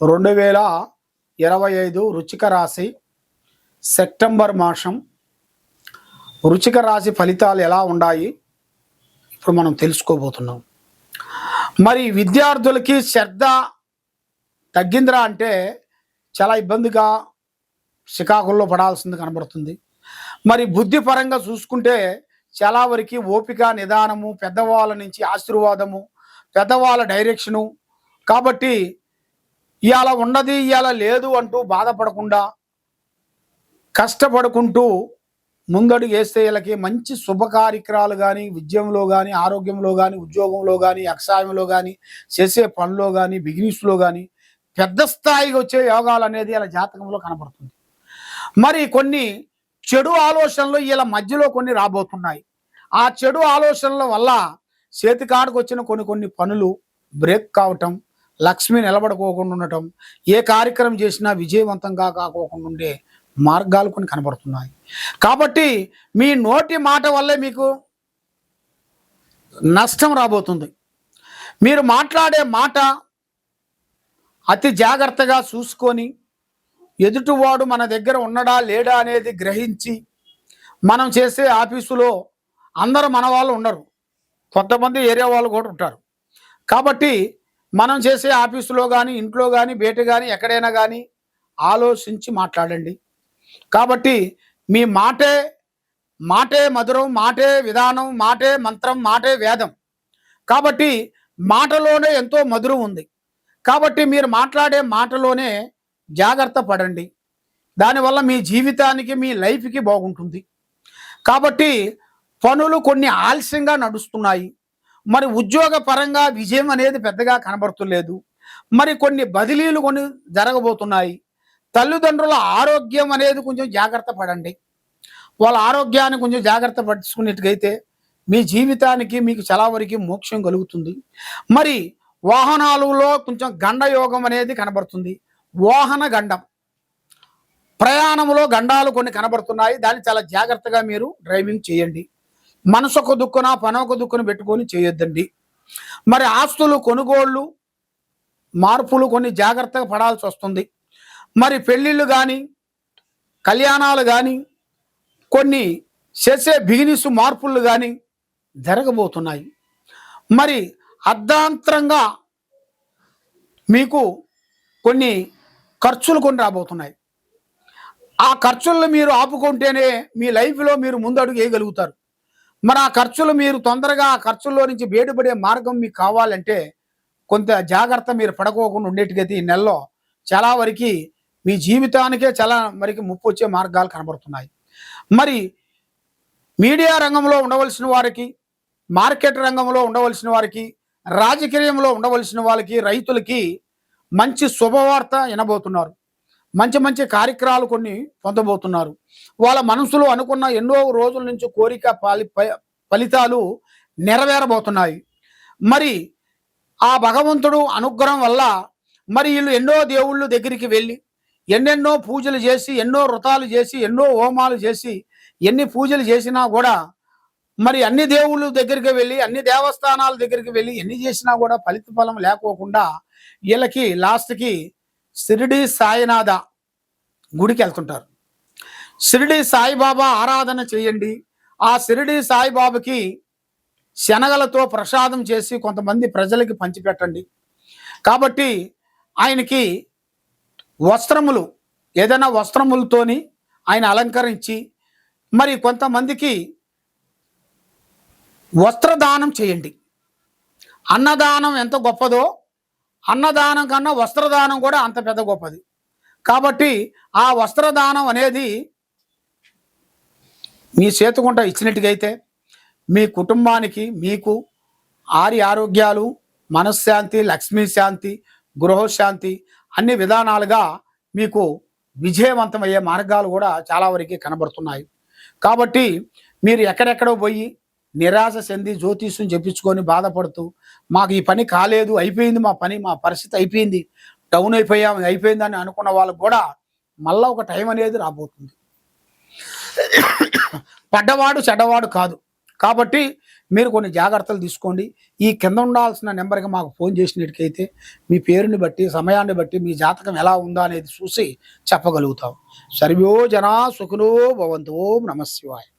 రెండు వేల ఇరవై ఐదు రుచిక రాశి సెప్టెంబర్ మాసం. రుచిక రాశి ఫలితాలు ఎలా ఉన్నాయి? ఇప్పుడు మనం తెలుసుకోబోతున్నాం. మరి విద్యార్థులకి శ్రద్ధ తగ్గిందిరా అంటే చాలా ఇబ్బందిగా శ్రీకాకుళంలో పడాల్సింది కనబడుతుంది. మరి బుద్ధిపరంగా చూసుకుంటే చాలా వరకు ఓపిక నిదానము పెద్దవాళ్ళ నుంచి ఆశీర్వాదము పెద్దవాళ్ళ డైరెక్షను. కాబట్టి ఇవాళ ఉన్నది ఇవాళ లేదు అంటూ బాధపడకుండా కష్టపడుకుంటూ ముందడుగు వేస్తే వీళ్ళకి మంచి శుభ కార్యక్రమాలు కానీ విద్యంలో కానీ ఆరోగ్యంలో కానీ ఉద్యోగంలో కానీ వ్యవసాయంలో కానీ చేసే పనిలో కానీ బిజినెస్లో కానీ పెద్ద స్థాయికి వచ్చే యోగాలు అనేది ఇలా జాతకంలో కనబడుతుంది. మరి కొన్ని చెడు ఆలోచనలు వీళ్ళ మధ్యలో కొన్ని రాబోతున్నాయి. ఆ చెడు ఆలోచనల వల్ల చేతికాడికి వచ్చిన కొన్ని కొన్ని పనులు బ్రేక్ కావటం లక్ష్మి నిలబడుకోకుండా ఉండటం ఏ కార్యక్రమం చేసినా విజయవంతంగా కాకోకుండా ఉండే మార్గాలు కొన్ని కనబడుతున్నాయి. కాబట్టి మీ నోటి మాట వల్లే మీకు నష్టం రాబోతుంది. మీరు మాట్లాడే మాట అతి జాగ్రత్తగా చూసుకొని ఎదుటివాడు మన దగ్గర ఉన్నడా లేడా అనేది గ్రహించి మనం చేసే ఆఫీసులో అందరూ మన వాళ్ళు ఉండరు. కొంతమంది ఏరియా వాళ్ళు కూడా ఉంటారు. కాబట్టి మనం చేసే ఆఫీసులో కానీ ఇంట్లో కానీ బయట కానీ ఎక్కడైనా కానీ ఆలోచించి మాట్లాడండి. కాబట్టి మీ మాటే మాటే మధురం మాటే విధానం మాటే మంత్రం మాటే వేదం. కాబట్టి మాటలోనే ఎంతో మధురం ఉంది. కాబట్టి మీరు మాట్లాడే మాటలోనే జాగ్రత్త పడండి. దానివల్ల మీ జీవితానికి మీ లైఫ్కి బాగుంటుంది. కాబట్టి పనులు కొన్ని ఆలస్యంగా నడుస్తున్నాయి. మరి ఉద్యోగ పరంగా విజయం అనేది పెద్దగా కనబడుతులేదు. మరి కొన్ని బదిలీలు కొన్ని జరగబోతున్నాయి. తల్లిదండ్రుల ఆరోగ్యం అనేది కొంచెం జాగ్రత్త పడండి. వాళ్ళ ఆరోగ్యాన్ని కొంచెం జాగ్రత్త పడుచుకున్నట్టుగైతే మీ జీవితానికి మీకు చాలా వరకు మోక్షం కలుగుతుంది. మరి వాహనాలలో కొంచెం గండయోగం అనేది కనబడుతుంది. వాహన గండం. ప్రయాణంలో గండాలు కొన్ని కనబడుతున్నాయి. దాన్ని చాలా జాగ్రత్తగా మీరు డ్రైవింగ్ చేయండి. మనసొక దుక్కున పనొక దుక్కున పెట్టుకొని చేయొద్దండి. మరి ఆస్తులు కొనుగోళ్ళు మార్పులు కొన్ని జాగ్రత్తగా పడాల్సి వస్తుంది. మరి పెళ్ళిళ్ళు కానీ కళ్యాణాలు కానీ కొన్ని చేసే బిజినెస్ మార్పులు కానీ జరగబోతున్నాయి. మరి అర్ధాంతరంగా మీకు కొన్ని ఖర్చులు కొన్ని రాబోతున్నాయి. ఆ ఖర్చులను మీరు ఆపుకుంటేనే మీ లైఫ్లో మీరు ముందడుగు వేయగలుగుతారు. మరి ఆ ఖర్చులు మీరు తొందరగా ఆ ఖర్చుల్లో నుంచి బయటపడే మార్గం మీకు కావాలంటే కొంత జాగ్రత్త మీరు పడకోకుండా ఉండేట్టుగైతే ఈ నెలలో చాలా వరకు మీ జీవితానికే చాలా మరికి ముప్పు వచ్చే మార్గాలు కనబడుతున్నాయి. మరి మీడియా రంగంలో ఉండవలసిన వారికి మార్కెట్ రంగంలో ఉండవలసిన వారికి రాజకీయంలో ఉండవలసిన వాళ్ళకి రైతులకి మంచి శుభవార్త వినబోతున్నారు. మంచి మంచి కార్యక్రమాలు కొన్ని పొందబోతున్నారు. వాళ్ళ మనసులో అనుకున్న ఎన్నో రోజుల నుంచి కోరిక పాలి ఫలితాలు నెరవేరబోతున్నాయి. మరి ఆ భగవంతుడు అనుగ్రహం వల్ల మరి వీళ్ళు ఎన్నో దేవుళ్ళు దగ్గరికి వెళ్ళి ఎన్నెన్నో పూజలు చేసి ఎన్నో వ్రతాలు చేసి ఎన్నో హోమాలు చేసి ఎన్ని పూజలు చేసినా కూడా మరి అన్ని దేవుళ్ళ దగ్గరికి వెళ్ళి అన్ని దేవస్థానాల దగ్గరికి వెళ్ళి ఎన్ని చేసినా కూడా ఫలిత ఫలం లేకోకుండా వీళ్ళకి లాస్ట్కి షిరిడి సాయినాథ గుడికి వెళ్తుంటారు. షిరిడి సాయిబాబా ఆరాధన చేయండి. ఆ షిరిడి సాయిబాబాకి శనగలతో ప్రసాదం చేసి కొంతమంది ప్రజలకి పంచిపెట్టండి. కాబట్టి ఆయనకి వస్త్రములు ఏదైనా వస్త్రములతోని ఆయన అలంకరించి మరి కొంతమందికి వస్త్రదానం చేయండి. అన్నదానం ఎంత గొప్పదో అన్నదానం కన్నా వస్త్రదానం కూడా అంత పెద్ద గొప్పది. కాబట్టి ఆ వస్త్రదానం అనేది మీ చేతుకుంట ఇచ్చినట్టుగైతే మీ కుటుంబానికి మీకు ఆరి ఆరోగ్యాలు మనశ్శాంతి లక్ష్మీ శాంతి గృహశాంతి అన్ని విధానాలుగా మీకు విజయవంతమయ్యే మార్గాలు కూడా చాలా వరకు కనబడుతున్నాయి. కాబట్టి మీరు ఎక్కడెక్కడో పోయి నిరాశ చెంది జ్యోతిష్యం చెప్పించుకొని బాధపడుతూ మాకు ఈ పని కాలేదు అయిపోయింది మా పని మా పరిస్థితి అయిపోయింది డౌన్ అయిపోయాం అయిపోయిందని అనుకున్న వాళ్ళకు కూడా మళ్ళా ఒక టైం అనేది రాబోతుంది. పడ్డవాడు చెడ్డవాడు కాదు. కాబట్టి మీరు కొన్ని జాగ్రత్తలు తీసుకోండి. ఈ కింద ఉండాల్సిన నెంబర్కి మాకు ఫోన్ చేసినట్టుకైతే మీ పేరుని బట్టి సమయాన్ని బట్టి మీ జాతకం ఎలా ఉందా అనేది చూసి చెప్పగలుగుతాం. సర్వో జనా సుఖనో భవంతు ఓం